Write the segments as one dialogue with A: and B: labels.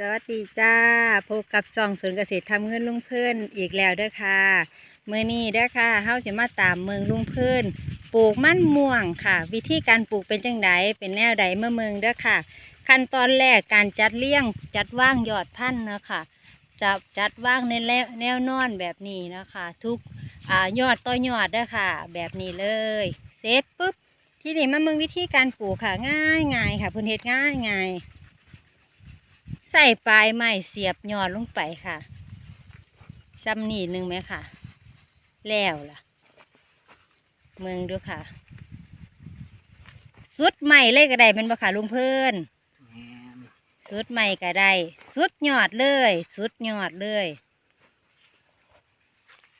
A: สวัสดีจ้าพบกับซองสวนเกษตรทำเงินลุงเพื่อนอีกแล้วเด้อค่ะเมื่อนี้เด้อค่ะเฮาจะมาตามเมืองลุงเพื่อนปลูกมันม่วงค่ะ วิธีการปลูกเป็นจังไดเป็นแนวใดเมื่อเมืองเด้อค่ะ ขั้นตอนแรกการจัดเลี้ยงจัดว่างยอดพันธุ์นะค่ะจะจัดว่างในแนวแนวนอนแบบนี้นะคะ ทุกอยอดต่อยอดเด้อค่ะ แบบนี้เลยเสร็จปุ๊บที่นี่มาเมืองวิธีการปลูกค่ะง่ายง่ายค่ะพื้นเฮ็ดง่ายง่าย ใส่ปลายไม้เสียบยอดลงไปค่ะซ้ำนี่หนึ่งไหมค่ะ แล้วล่ะ เมืองดูค่ะ สุดใหม่เลยก็ได้เป็นบ่ค่ะลุงเพื่อน
B: แม่น
A: สุดใหม่ก็ได้ สุดยอดเลย สุดยอดเลย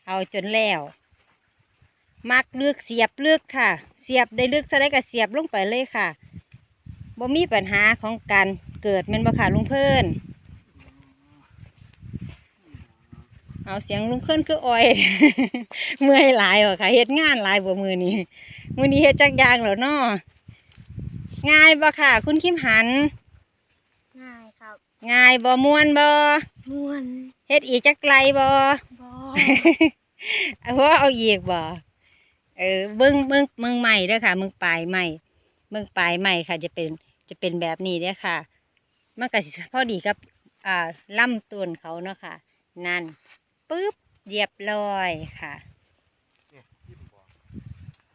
A: เอาจนแล้ว มักลึกเสียบลึกค่ะ เสียบได้ลึกเท่าไรก็เสียบลงไปเลยค่ะบ่มีปัญหาของการ เกิดแมันบ่ค่ะลุงเพื่อนเอาเสียงลุงเคลื่อนคืออ้อย เมื่อยหลายเหรอค่ะเฮ็ดงานหลายบ่มือนี้มือนี้เฮ็ดจักอยางเหรอเนาะง่ายบ่ค่ะ คุณคิมหัน
C: ง่ายครับ
A: ง่ายบ่ม่วนบ่
C: ม่วน
A: เฮ็ดอีกจักไกลบ่
C: บอ
A: เอาหัวเอาอีกบ่เออเบิ่งเบิ่งเบิ่งใหม่เด้อค่ะเบิ่งปลายใหม่เบิ่งปลายใหม่ค่ะ จะเป็นจะเป็นแบบนี้เด้อค่ะ มันก็สิพอดีกับอ่าลำต้นเขาเนาะค่ะ นั่นปึ๊บเรียบร้อยค่ะ